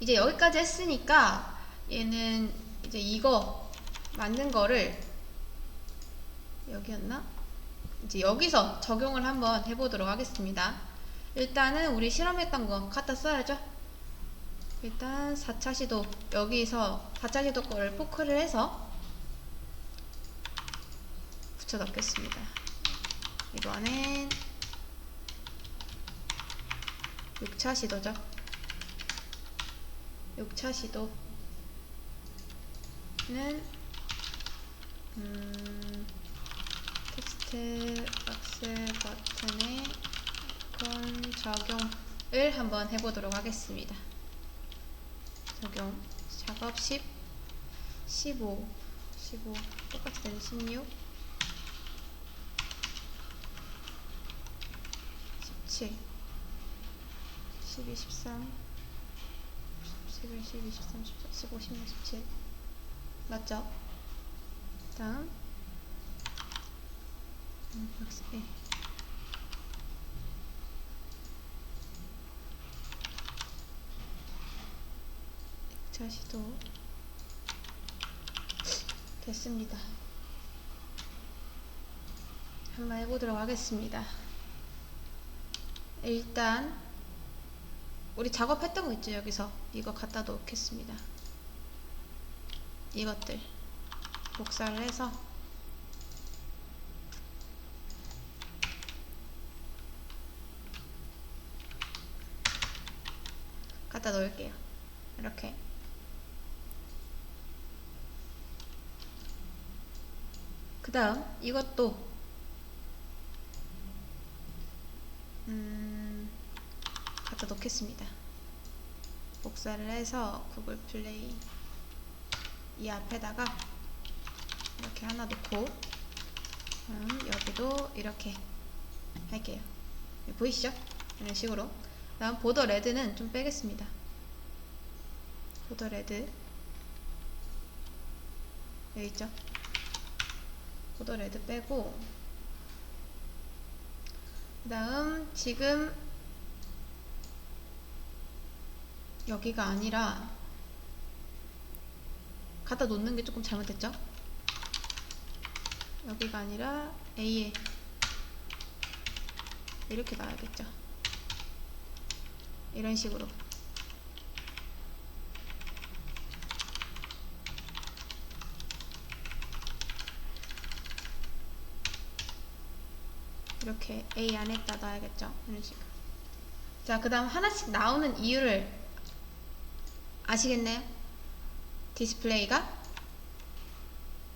이제 여기까지 했으니까 얘는 이제 이거 만든 거를 여기였나? 이제 여기서 적용을 한번 해보도록 하겠습니다. 일단은 우리 실험했던 거 갖다 써야죠. 일단 4차 시도 여기서 4차 시도 거를 포크를 해서 붙여 넣겠습니다. 이번엔 6차 시도죠. 6차 시도는 음, 텍스트 박스 버튼에 아이콘 적용을 한번 해보도록 하겠습니다. 적용 작업 10 15 15 똑같이 되는 16 17 12 13 11 12 13 14 15 16 17 맞죠? 다음 음, 박스 A 자 시도 됐습니다. 한번 해보도록 하겠습니다. 일단 우리 작업했던 거 있죠 여기서 이거 갖다 놓겠습니다. 이것들 복사를 해서 갖다 놓을게요. 이렇게 그 다음 이것도 음, 갖다 놓겠습니다. 복사를 해서 구글 플레이 이 앞에다가 이렇게 하나 놓고 음, 여기도 이렇게 할게요. 보이시죠? 이런 식으로 다음 보더 레드는 좀 빼겠습니다. 보더 레드 여기 있죠? 보더 레드 빼고 그 다음 지금 여기가 아니라 갖다 놓는 게 조금 잘못됐죠? 여기가 아니라 A에 이렇게 놔야겠죠? 이런 식으로 이렇게 A 안에다 놔야겠죠? 이런 식으로 자, 그 다음 하나씩 나오는 이유를 아시겠나요? 디스플레이가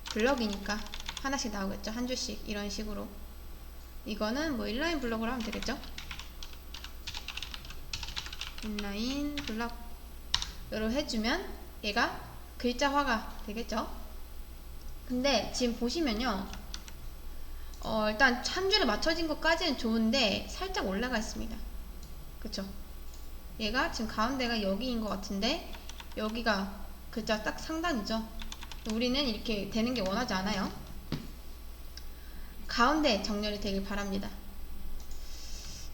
블럭이니까 하나씩 나오겠죠? 한 줄씩 이런 식으로 이거는 뭐 인라인 블럭으로 하면 되겠죠? 인라인 블럭으로 해주면 얘가 글자화가 되겠죠? 근데 지금 보시면요 어, 일단 한 줄에 맞춰진 것까지는 좋은데 살짝 올라가 있습니다 그쵸? 얘가 지금 가운데가 여기인 것 같은데 여기가 글자 딱 상단이죠. 우리는 이렇게 되는 게 원하지 않아요. 가운데 정렬이 되길 바랍니다.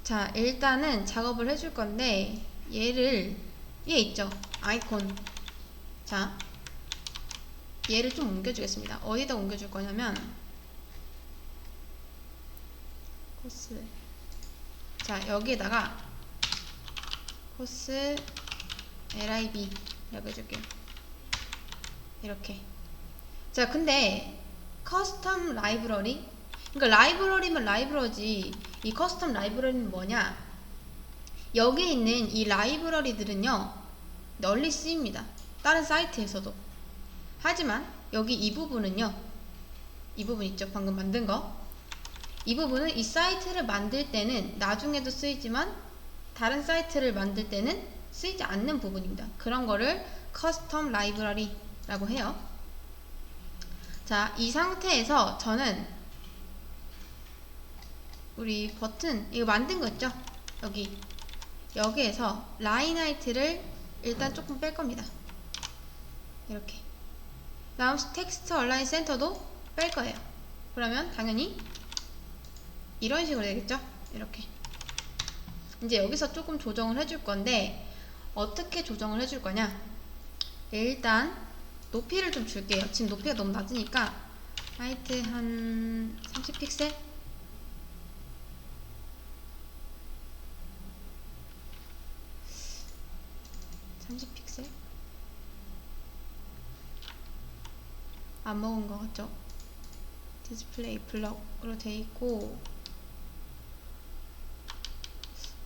자 일단은 작업을 해줄 건데 얘를 얘 있죠? 아이콘. 자 얘를 좀 옮겨주겠습니다. 어디다 옮겨줄 거냐면 코스. 자 여기에다가 코스 lib 라고 해줄게요 이렇게. 자 근데 커스텀 라이브러리? 그러니까 라이브러리면 라이브러지. 이 커스텀 라이브러리는 뭐냐? 여기에 있는 이 라이브러리들은요 널리 쓰입니다. 다른 사이트에서도. 하지만 여기 이 부분은요 이 부분 있죠? 방금 만든 거? 이 부분은 이 사이트를 만들 때는 나중에도 쓰이지만 다른 사이트를 만들 때는 쓰이지 않는 부분입니다. 그런 거를 커스텀 라이브러리라고 해요. 자 이 상태에서 저는 우리 버튼 이거 만든 거 있죠? 여기. 여기에서 라인 하이트를 일단 조금 뺄 겁니다. 이렇게. 다음 텍스트 얼라인 센터도 뺄 거예요. 그러면 당연히 이런 식으로 되겠죠? 이렇게. 이제 여기서 조금 조정을 해줄 건데 어떻게 조정을 해줄 거냐? 일단 높이를 좀 줄게요. 지금 높이가 너무 낮으니까 하이트 한 30픽셀? (30 픽셀) 안 먹은 것 같죠? 디스플레이 블럭으로 돼 있고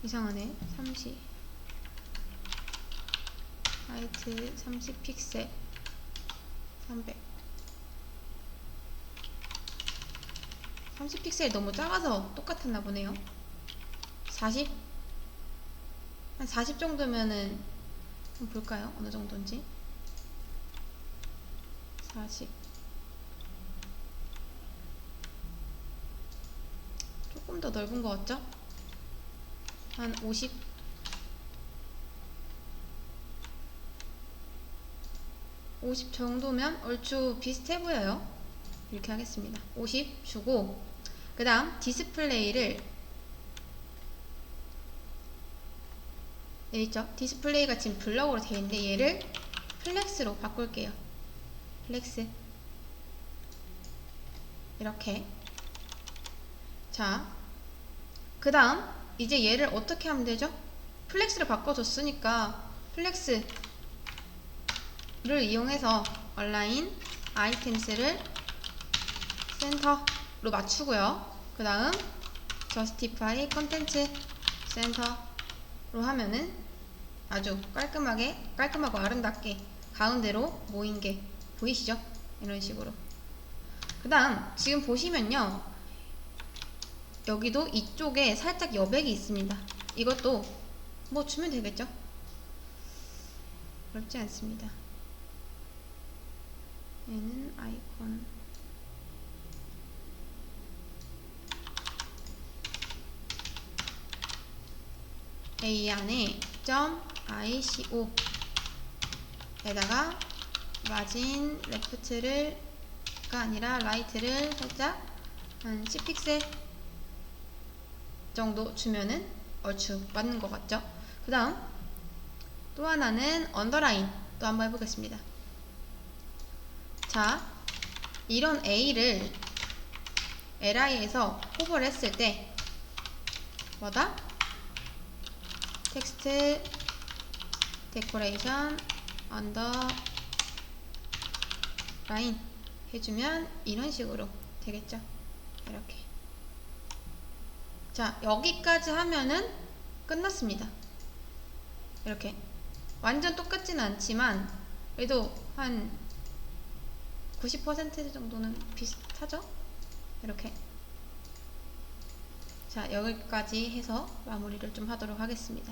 이상하네 30 하이트 30 픽셀 300 30 픽셀이 너무 작아서 똑같았나 보네요 40? 한 40 정도면은 한번 볼까요? 어느 정도인지 40 조금 더 넓은 것 같죠? 한 50? (50) 정도면 얼추 비슷해 보여요. 이렇게 하겠습니다. 50 주고 그 다음 디스플레이를 여기 있죠? 디스플레이가 지금 블럭으로 되어 있는데 얘를 플렉스로 바꿀게요. 플렉스. 이렇게. 자, 그 다음 이제 얘를 어떻게 하면 되죠? 플렉스를 바꿔줬으니까 플렉스 를 이용해서 얼라인 아이템스를 센터로 맞추고요. 그 다음 justify 컨텐츠 센터로 하면은 아주 깔끔하게 깔끔하고 아름답게 가운데로 모인 게 보이시죠? 이런 식으로 그 다음 지금 보시면요 여기도 이쪽에 살짝 여백이 있습니다. 이것도 뭐 주면 되겠죠? 어렵지 않습니다. 얘는 아이콘 A 안에 .ico 에다가 마진 레프트를 가 아니라 라이트를 살짝 한 10픽셀 정도 주면은 얼추 맞는 것 같죠? 그 다음 또 하나는 언더라인 또 한번 해보겠습니다. 자, 이런 A를 li에서 호버를 했을 때 뭐다? 텍스트 데코레이션 언더 라인 해주면 이런 식으로 되겠죠? 이렇게 자 여기까지 하면은 끝났습니다 이렇게 완전 똑같지는 않지만 그래도 한 90% 정도는 비슷하죠? 이렇게. 자 여기까지 해서 마무리를 좀 하도록 하겠습니다